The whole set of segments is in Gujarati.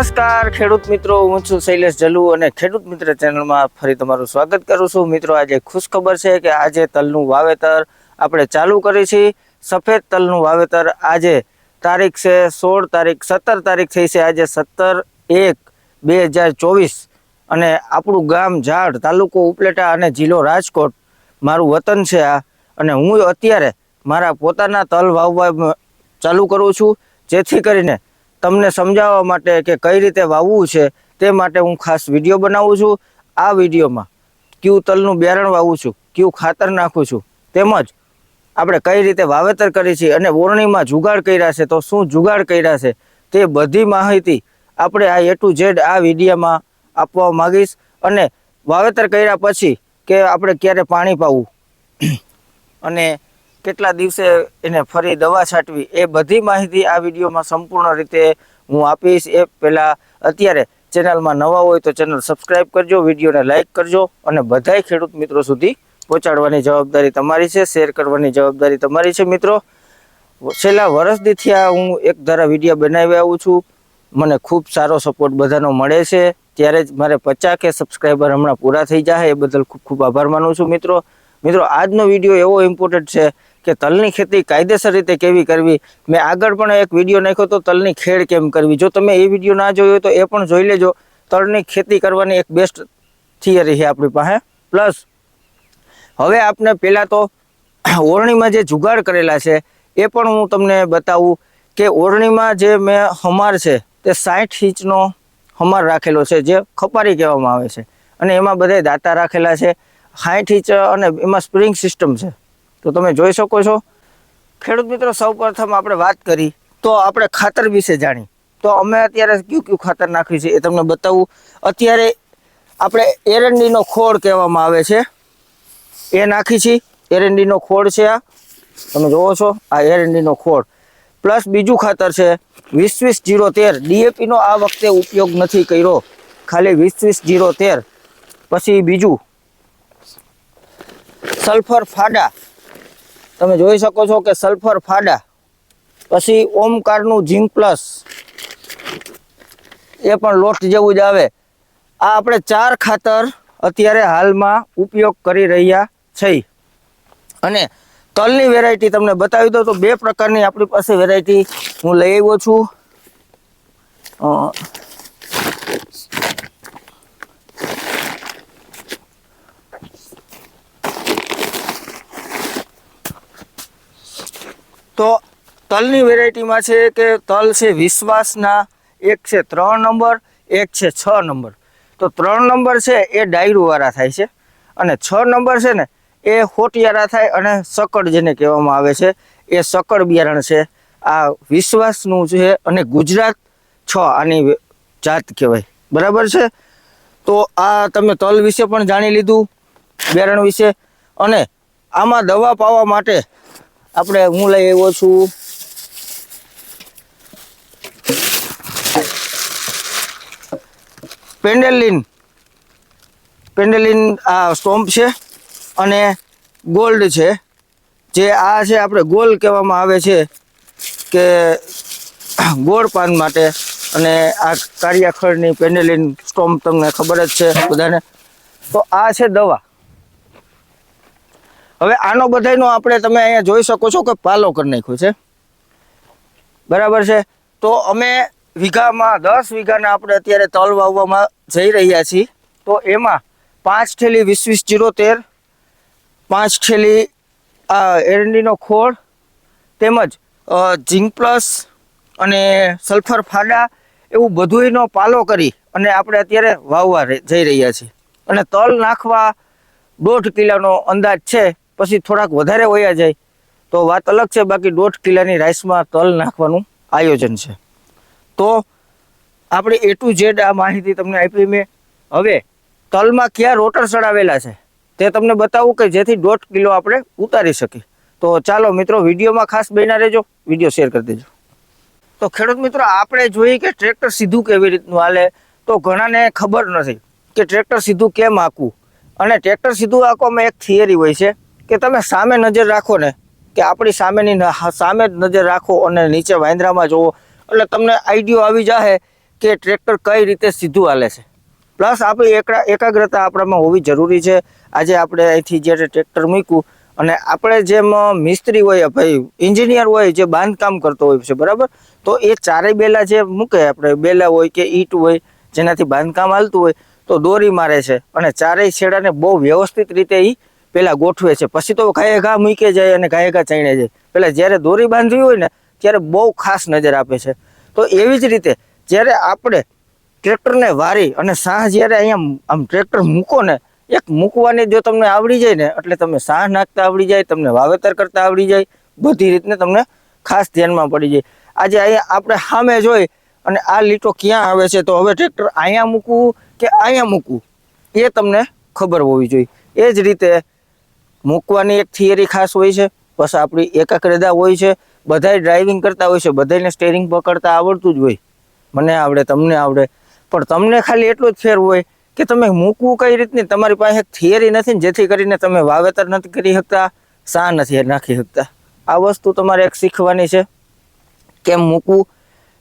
નમસ્કાર, ખેડૂત મિત્રો. હું છું શૈલેષ જલુ અને ખેડૂત મિત્ર ચેનલમાં ફરી તમારું સ્વાગત કરું છું. મિત્રો, આજે ખુશખબર છે કે આજે તલનું વાવેતર આપણે ચાલુ કરી છે સફેદ તલનું વાવેતર આજે તારીખ છે સોળ તારીખ, સત્તર તારીખ થઈ છે. આજે સત્તર એક બે હજાર ચોવીસ. અને આપણું ગામ ઝાડ, તાલુકો ઉપલેટા અને જિલ્લો રાજકોટ મારું વતન છે આ. અને હું અત્યારે મારા પોતાના તલ વાવવા ચાલુ કરું છું. જેથી કરીને તમને સમજાવવા માટે કે કઈ રીતે વાવવું છે તે માટે હું ખાસ વીડિયો બનાવું છું. આ વિડીયોમાં કયું તલનું બિયારણ વાવું છું, કયું ખાતર નાખું છું, તેમજ આપણે કઈ રીતે વાવેતર કરી છે અને વોરણીમાં જુગાડ કર્યા છે તો શું જુગાડ કર્યા છે તે બધી માહિતી આપણે આ એ ટુ ઝેડ આ વિડીયામાં આપવા માગીશ અને વાવેતર કર્યા પછી કે આપણે ક્યારે પાણી પાવું. અને કેટલા દિવસે એને ફરી દવા છાંટવી એ બધી માહિતી આ વિડીયોમાં સંપૂર્ણ રીતે હું આપીશ. એ પહેલાં અત્યારે ચેનલમાં નવા હોય તો ચેનલ સબસ્ક્રાઈબ કરજો, વિડીયોને લાઇક કરજો અને બધાય ખેડૂત મિત્રો સુધી પહોંચાડવાની જવાબદારી તમારી છે, શેર કરવાની જવાબદારી તમારી છે મિત્રો. છેલ્લા વર્ષથી આ હું એક ધારા વીડિયો બનાવી આવું છું. મને ખૂબ સારો સપોર્ટ બધાનો મળે છે. ત્યારે જ મારે પચાસ કે સબસ્ક્રાઈબર હમણાં પૂરા થઈ જાય એ બદલ ખૂબ ખૂબ આભાર માનું છું મિત્રો. મિત્રો, આજનો વીડિયો એવો ઇમ્પોર્ટન્ટ છે કે તલની ખેતી કાયદેસર રીતે કેવી કરવી? મેં આગળ પણ એક વીડિયો નાખ્યો તો તલની ખેડ કેમ કરવી? જો તમે એ વીડિયો ના જોયો તો એ પણ જોઈ લેજો. તલની ખેતી કરવાની એક બેસ્ટ થિયરી છે આપણી પાસે. પ્લસ હવે આપણે પહેલાં તો ઓરણીમાં જે જુગાડ કરેલા છે, એ પણ હું તમને બતાવું કે ઓરણીમાં જે મેં હમાર છે, તે સાઠ ઇંચનો હમાર રાખેલો છે, જે ખપારી કહેવામાં આવે છે. અને એમાં બધા દાંતા રાખેલા છે. સાઠ ઇંચ અને એમાં સ્પ્રિંગ સિસ્ટમ છે. તો તમે જોઈ શકો છો. ખેડૂત મિત્રો, સૌપ્રથમ આપણે વાત કરી, તો આપણે ખાતર વિશે જાણી. તો અમે અત્યારે કયું કયું ખાતર નાખ્યું છે એ તમને બતાવું. અત્યારે આપણે એરંડીનો ખોળ કહેવામાં આવે છે. એ નાખી છે. એરંડીનો ખોળ છે આ. તમે જોવો છો, આ એરંડીનો ખોળ. પ્લસ બીજું ખાતર છે, વીસ વીસ જીરો તેર. ડીએપીનો આ વખતે ઉપયોગ નથી કર્યો. ખાલી વીસ વીસ જીરો તેર. પછી બીજું, સલ્ફર ફાડા. તમે જોઈ શકો છો કે સલ્ફર ફાડા, પછી ઓમકારનું ઝીંક પ્લસ એ પણ લોટ જેવું જ આવે. આ આપણે ચાર ખાતર અત્યારે હાલમાં ઉપયોગ કરી રહ્યા છીએ. અને તલની વેરાયટી તમને બતાવી દઉં તો બે પ્રકારની આપણી પાસે વેરાયટી હું લઈ આવ્યો છું. તો તલની વેરાયટીમાં છે કે તલ છે વિશ્વાસના, એક છે ત્રણ નંબર, એક છે છ નંબર. તો ત્રણ નંબર છે એ ડાયરુવાળા થાય છે અને છ નંબર છે ને એ હોટિયારા થાય અને સકડ જેને કહેવામાં આવે છે, એ સકડ બિયારણ છે. આ વિશ્વાસનું છે અને ગુજરાત છ આની જાત કહેવાય. બરાબર છે? તો આ તમે તલ વિશે પણ જાણી લીધું, બિયારણ વિશે. અને આમાં દવા પાવા માટે આપણે હું લઈ આવ્યો છું? પેન્ડેલિન પેન્ડેલિન આ સ્ટોમ્પ છે અને ગોલ્ડ છે. જે આ છે આપણે ગોલ કહેવામાં આવે છે કે ગોળ પાન માટે અને આ કારિયાખળની પેન્ડેલિન સ્ટોમ્પ તમને ખબર જ છે બધાને. તો આ છે દવા. હવે આનો બધાયનો આપણે તમે અહીંયા જોઈ શકો છો કે પાલો કરી નાખ્યો છે. બરાબર છે? તો અમે વીઘામાં, દસ વીઘાના આપણે અત્યારે તલ વાવવામાં જઈ રહ્યા છીએ. તો એમાં પાંચ ઠેલી વીસ વીસ જીરો તેર, પાંચ ઠેલી એરંડીનો ખોળ, તેમજ ઝીંક પ્લસ અને સલ્ફર ફાડા એવું બધુંયનો પાલો કરી અને આપણે અત્યારે વાવવા જઈ રહ્યા છીએ. અને તલ નાખવા દોઢ કિલોનો અંદાજ છે. પછી થોડાક વધારે વયા જાય, તો વાત અલગ છે, બાકી દોઢ કિલાની રાઈસમાં તલ નાખવાનું આયોજન છે. તો આપણે એ ટુ ઝેડ આ માહિતી તમને આપી મેં. હવે તલમાં ક્યાં રોટર ચડાવેલા છે, તે તમને બતાવું કે જેથી દોઢ કિલો આપણે ઉતારી શકીએ. તો ચાલો મિત્રો, વિડીયોમાં ખાસ બન્યા રહેજો, વીડિયો શેર કરી દેજો. તો ખેડૂત મિત્રો, આપણે જોઈએ કે ટ્રેક્ટર સીધું કેવી રીતનું હાલે, તો ઘણાને ખબર નથી કે ટ્રેક્ટર સીધું કેમ આંકવું અને ટ્રેક્ટર સીધું આંકવામાં એક થિયરી હોય છે કે તમે સામે નજર રાખો ને, કે આપણી સામેની સામે જ નજર રાખો અને નીચે વાંદરામાં જુઓ એટલે તમને આઈડિયો આવી જાય કે ટ્રેક્ટર કઈ રીતે સીધું હાલે છે. પ્લસ આપણી એકરા એકાગ્રતા આપણામાં હોવી જરૂરી છે. આજે આપણે અહીંથી જ્યારે ટ્રેક્ટર મૂક્યું અને આપણે જેમ મિસ્ત્રી હોય ભાઈ, એન્જિનિયર હોય, જે બાંધકામ કરતો હોય છે, બરાબર? તો એ ચારેય બેલા જે મૂકે આપણે, બેલા હોય કે ઈંટ હોય, જેનાથી બાંધકામ હાલતું હોય, તો દોરી મારે છે. અને ચારેય છેડાને બહુ વ્યવસ્થિત રીતે એ પેલા ગોઠવે છે. પછી તો ઘાયે ઘા મૂકે જાય અને ઘાયે ઘા ચાઈને જાય. પેલા જ્યારે દોરી બાંધવી હોય ને, ત્યારે બહુ ખાસ નજર આપે છે. તો એવી જ રીતે જ્યારે આપણે ટ્રેક્ટરને વારી અને સાહ જ્યારે અહીંયા આમ ટ્રેક્ટર મૂકો ને, એક મૂકવાની જો તમને આવડી જાય ને, એટલે તમે સાહ નાખતા આવડી જાય, તમને વાવેતર કરતા આવડી જાય, બધી રીતને તમને ખાસ ધ્યાનમાં પડી જાય. આજે અહીંયા આપણે સામે જોઈ અને આ લીટો ક્યાં આવે છે, તો હવે ટ્રેક્ટર અહીંયા મૂકવું કે અહીંયા મૂકવું, એ તમને ખબર હોવી જોઈએ. એ જ રીતે મૂકવાની એક થિયરી ખાસ હોય છે બસ આપણી એકાગ્રતા હોય છે, બધાય ડ્રાઇવિંગ કરતા હોય છે બધાને સ્ટેરિંગ પકડતા આવડતું જ હોય. મને આવડે, તમને આવડે. પણ તમને ખાલી એટલો જ ફેર હોય કે તમે મૂકવું કઈ રીતની? તમારી પાસે થિયરી નથી ને જેથી કરીને તમે વાવેતર નથી કરી શકતા, સા નથી નાખી શકતા. આ વસ્તુ તમારે એક શીખવાની છે, કેમ મૂકવું?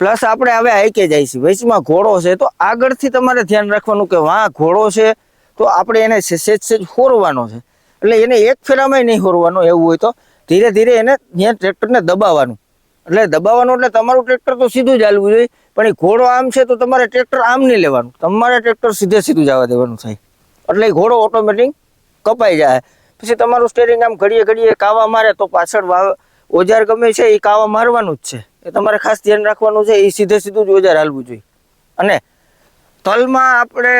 પ્લસ આપણે હવે આઈકે જાય છે વચમાં ઘોડો છે, તો આગળથી તમારે ધ્યાન રાખવાનું કે વાં ઘોડો છે, તો આપણે એને સેજ સેજ ખોરવાનો છે. એટલે એને એક ફેરામાં નહીં હોરવાનું, એવું હોય તો. ધીરે ધીરે એને ત્યાં ટ્રેક્ટરને દબાવવાનું. એટલે દબાવવાનું એટલે તમારું ટ્રેક્ટર તો સીધું જ હાલવું જોઈએ. પણ એ ઘોડો આમ છે તો તમારે ટ્રેક્ટર આમ નહીં લેવાનું. તમારે ટ્રેક્ટર સીધે સીધું જવા દેવાનું થાય એટલે એ ઘોડો ઓટોમેટિક કપાઈ જાય. પછી તમારું સ્ટેરિંગ આમ ઘડીએ ઘડીએ કાવા મારે તો પાછળ ઓજાર ગમે છે એ કાવા મારવાનું જ છે. એ તમારે ખાસ ધ્યાન રાખવાનું છે, એ સીધે સીધું જ ઓજાર હાલવું જોઈએ. અને તલમાં આપણે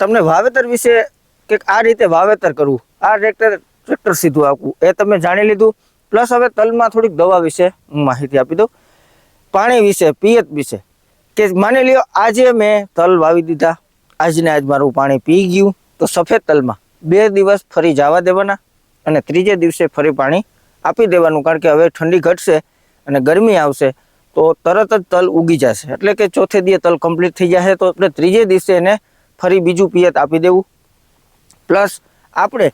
તમને વાવેતર વિશે કે આ રીતે વાવેતર કરવું, આ ટ્રેક્ટર ટ્રેક્ટર સીધું આપવું, એ તમે જાણી લીધું. પ્લસ હવે તલમાં થોડીક દવા વિશે હું માહિતી આપી દઉં. પાણી વિશે, પિયત વિશે. કે માની લ્યો, આજે મેં તલ વાવી દીધા. આજને આજ મારું પાણી પી ગયું. તો સફેદ તલમાં બે દિવસ ફરી જવા દેવાના અને ત્રીજે દિવસે ફરી પાણી આપી દેવાનું, કારણ કે હવે ઠંડી ઘટશે અને ગરમી આવશે, તો તરત જ તલ ઉગી જશે. એટલે કે ચોથે દિવસે તલ કમ્પ્લીટ થઈ જશે, તો આપણે ત્રીજે દિવસે એને ફરી બીજું પિયત આપી દેવું. પ્લસ આપણે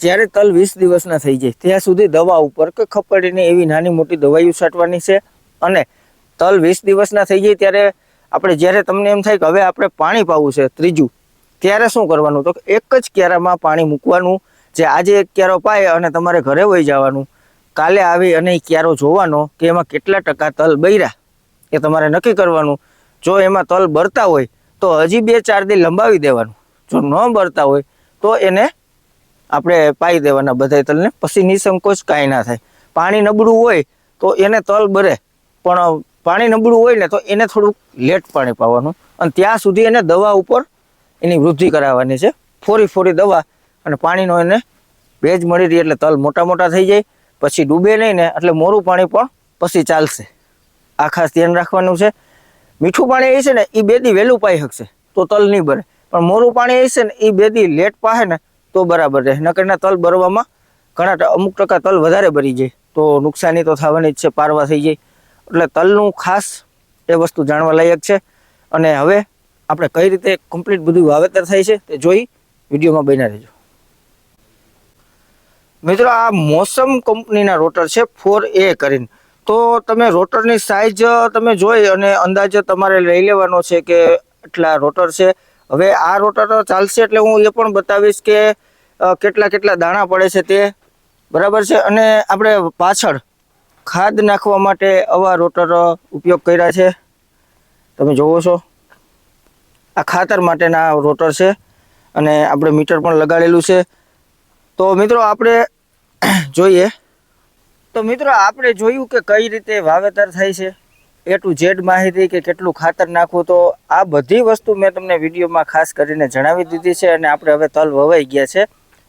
જ્યારે તલ વીસ દિવસના થઈ જાય, ત્યાં સુધી દવા ઉપર કે ખપડીને એવી નાની મોટી દવાઈઓ છાંટવાની છે. અને તલ વીસ દિવસના થઈ જાય ત્યારે આપણે જ્યારે તમને એમ થાય કે હવે આપણે પાણી પાવું છે ત્રીજું, ત્યારે શું કરવાનું? તો એક જ ક્યારામાં પાણી મૂકવાનું, જે આજે એક ક્યારો પાય અને તમારે ઘરે વહી જવાનું. કાલે આવી અને એ ક્યારો જોવાનો કે એમાં કેટલા ટકા તલ બૈરા, એ તમારે નક્કી કરવાનું. જો એમાં તલ બરતા હોય, તો હજી બે ચાર દી લંબાવી દેવાનું. જો ન બરતા હોય તો એને આપણે પાઈ દેવાના બધા તલને. પછી નિસંકોચ કાંઈ ના થાય. પાણી નબળું હોય તો એને તલ બરે. પણ પાણી નબળું હોય ને તો એને થોડુંક લેટ પાણી પાવાનું. અને ત્યાં સુધી એને દવા ઉપર એની વૃદ્ધિ કરાવવાની છે. ફોરી ફોરી દવા અને પાણીનો એને ભેજ મળી રહી એટલે તલ મોટા મોટા થઈ જાય. પછી ડૂબે નહીં ને એટલે મોરું પાણી પણ પછી ચાલશે. આ ખાસ ધ્યાન રાખવાનું છે. મીઠું પાણી એ છે ને એ બે દી વહેલું પાઈ શકશે. તો તલ નહીં બરે. પણ મોરું પાણી હશે ને એ બે દી લેટ પાહે ને તો બરાબર રહે. નકરના તલ બરવામાં ઘણા અમુક ટકા તલ વધારે બરી જાય. તો નુકસાની તો થવાની જ છે, પારવા થઈ જાય. એટલે તલનું ખાસ એ વસ્તુ જાણવા લાયક છે. અને હવે આપણે કઈ રીતે કમ્પ્લીટ બધું વાવેતર થાય છે તે જોઈ વિડીયોમાં બન્યા રહેજો. મિત્રો, આ મોસમ કંપનીના રોટર છે, ફોર એ કરીને. તો તમે રોટરની સાઇઝ તમે જોઈ અને અંદાજે તમારે લઈ લેવાનો છે કે એટલા રોટર છે? હવે આ રોટર ચાલશે એટલે હું એ પણ બતાવીશ કે કેટલા કેટલા દાણા પડે છે તે. બરાબર છે? અને આપણે પાછળ ખાદ નાખવા માટે આવા રોટર ઉપયોગ કર્યા છે. તમે જોવો છો. આ ખાતર માટેના રોટર છે અને આપણે મીટર પણ લગાડેલું છે. તો મિત્રો આપણે જોઈએ. તો મિત્રો આપણે જોયું કે કઈ રીતે વાવેતર થાય છે? એ ટુ ઝેડ માહિતી કે કેટલું ખાતર નાખવું, તો આ બધી વસ્તુ મેં તમને વિડીયોમાં ખાસ કરીને જણાવી દીધી છે અને આપણે હવે તલ વવાઈ ગયા છે.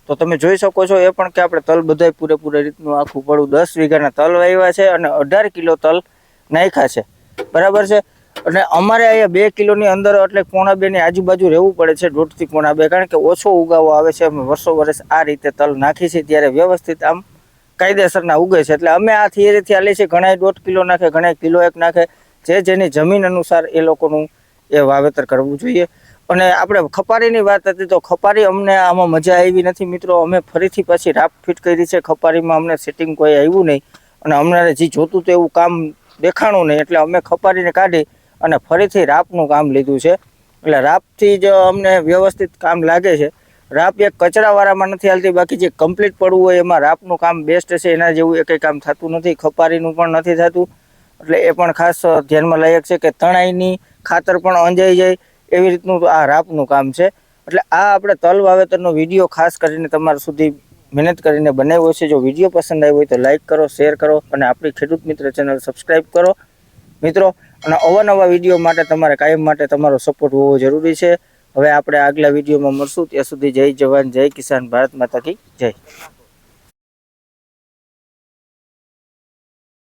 તો તમે જોઈ શકો છો એ પણ કે આપણે તલ બધાય પૂરેપૂરા રીતનું આખું પડું દસ વીઘાના તલ વાવ્યા છે અને અઢાર કિલો તલ નાખ્યા છે. બરાબર છે? અને અમારે અહીંયા બે કિલોની અંદર એટલે પોણા બેની આજુબાજુ રહેવું પડે છે દોઢથી પોણા બે કારણ કે ઓછો ઉગાવો આવે છે. અમે વર્ષો વર્ષ આ રીતે તલ નાખી છે, ત્યારે વ્યવસ્થિત આમ કાયદેસરના ઉગે છે. એટલે અમે આ થિયરીથી હાલીએ છીએ ઘણા દોઢ કિલો નાખે ઘણા કિલો એક નાખે. જે જેની જમીન અનુસાર એ લોકોનું એ વાવેતર કરવું જોઈએ. અને આપણે ખપારીની વાત હતી તો ખપારી અમને આમાં મજા આવી નથી મિત્રો. અમે ફરીથી પાછી રાપ ફિટ કરી છે. ખપારીમાં અમને સેટિંગ કોઈ આવ્યું નહીં. અને અમને જે જોતું તો એવું કામ દેખાણું નહીં. એટલે અમે ખપારીને કાઢી અને ફરીથી રાપનું કામ લીધું છે. એટલે રાપથી જ અમને વ્યવસ્થિત કામ લાગે છે. રાપ એક કચરાવાળામાં નથી હાલતી, બાકી જે કમ્પ્લીટ પડવું હોય એમાં રાપનું કામ બેસ્ટ છે, એના જેવું એકેય કામ થતું નથી, ખપારીનું પણ નથી થતું. એટલે એ પણ ખાસ ધ્યાનમાં લાયક છે કે તણાઈની ખાતર પણ અંજાઈ જાય એવી રીતનું આ રાપનું કામ છે. એટલે આ આપણે તલ વાવેતરનો વીડિયો ખાસ કરીને તમારા સુધી મહેનત કરીને બનાવ્યો છે. જો વીડિયો પસંદ આવ્યો હોય તો લાઈક કરો શેર કરો અને આપણી ખેડૂત મિત્ર ચેનલ સબસ્ક્રાઈબ કરો. મિત્રો, અને અવાનવા વીડિયો માટે તમારે કાયમ માટે તમારો સપોર્ટ હોવો જરૂરી છે. હવે આપણે આગલા વિડીયોમાં મળશું. ત્યાં સુધી જય જવાન, જય કિસાન ભારત માતા કી જય.